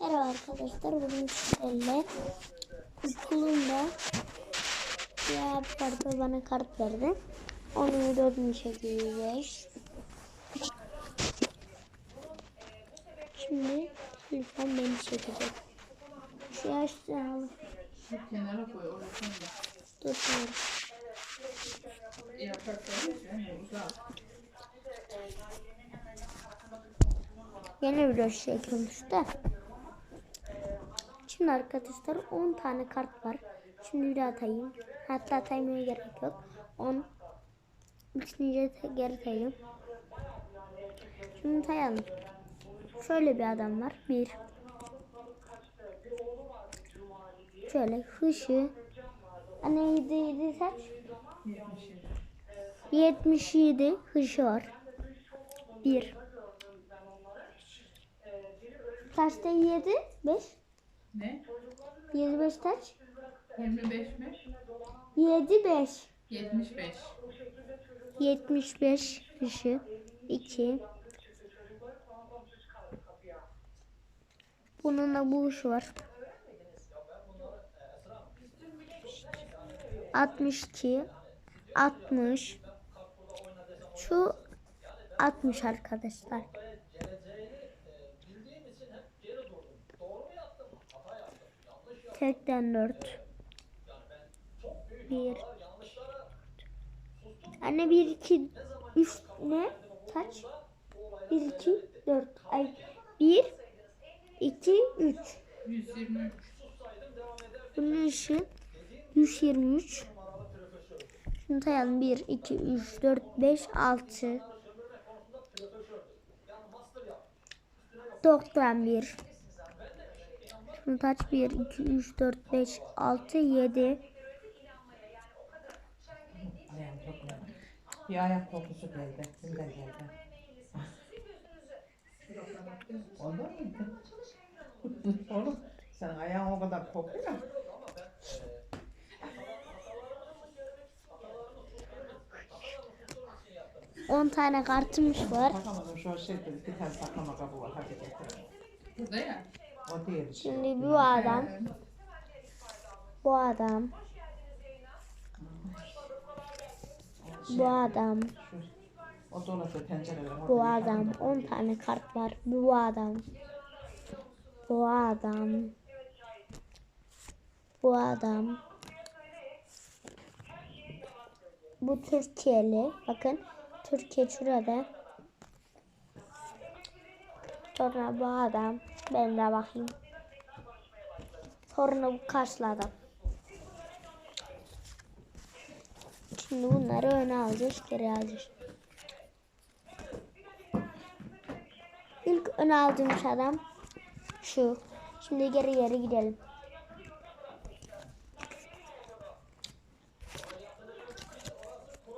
Merhaba arkadaşlar. Bugün sizlerle okulumda ya parka bana kart verdi. Onu dördüncü çekeceğiz. Şimdi lütfen beni çekecek. Şu yaşta alıp Şu kenara koy orasını da. tutuyorum. Yaprakları yani uzak. Yeni video çekiyormuş da. Şimdi arkadaşlar 10 tane kart var. Şimdi bir atayım. Hatta ataymaya gerek yok. 10 Üçüncüye de geri sayayım. Şimdi sayalım. Şöyle bir adam var. Bir. Şöyle hışı. Neydi yedi saç? 77. 77 hışı var. Bir. Kaçta 7? 5. Ne? 7 5 kaç? 25 mi? 7 5. 75. 75 kişi 2 Bunun da bu işi var. 62 60 Şu 60 arkadaşlar. Tekten 4 1 Anne 1 2 3 ne? Kaç? 1 2 4 ay 1 2 3 123. Bunun işi 123 Şunu sayalım. 1 2 3 4 5 6 91 Şunu kaç 1 2 3 4 5 6 7 Ayağım çok yanıyor. Bir ayak kokusu geldi. Kimden geldi? Ondan mıydı? Oğlum sen ayağın o kadar kokuyor. 10 tane kartımız var. Sakamadım şu şeyde bir tane saklama kabı var. Hadi getir. Burada ya. Değil. Şimdi bu adam, bu adam, bu adam, bu adam. 10 tane kart var. Bu adam, bu adam, bu adam. Bu Türkiye'li. Bakın Türkiye şurada. Sonra bu adam. Ben de bakayım. Karşılı adam. Şimdi bunları öne alacağız, geri alacağız. İlk öne aldığımız adam şu. Şimdi geri geri gidelim.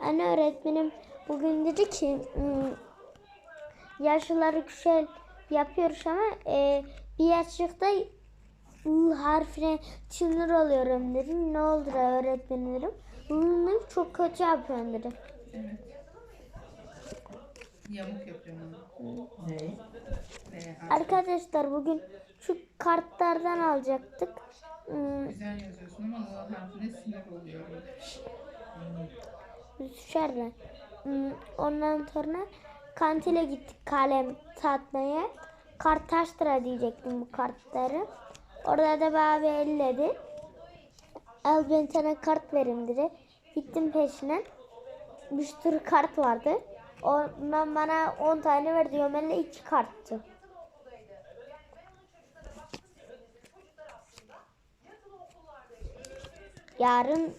Anne öğretmenim bugün dedi ki "Hmm, yaşlıları güzel yapıyoruz ama e, bir yaşlıkta I harfine sinir oluyorum dedim. Ne oldu da öğretmenim dedim. Bunu çok kötü yapıyorsun dedi. Evet. Yamuk yapıyorum Arkadaşlar bugün şu kartlardan alacaktık. Hmm, Güzel yazıyorsun ama o harfine sinir oluyorum. Dışarıda. Hmm, Ondan sonra kantine gittik kalem tatmaya. Kart diyecektim bu kartları. Orada da bir abi elledi. Al ben sana kart verin dedi. Gittim peşine. Bir sürü kart vardı. Ondan bana 10 tane verdi. Ömer'le 2 karttı. Yarın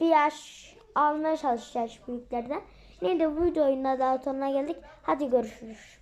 bir yaş almaya çalışacağız büyüklerden. Neyse bu videonun da daha sonuna geldik. Hadi görüşürüz.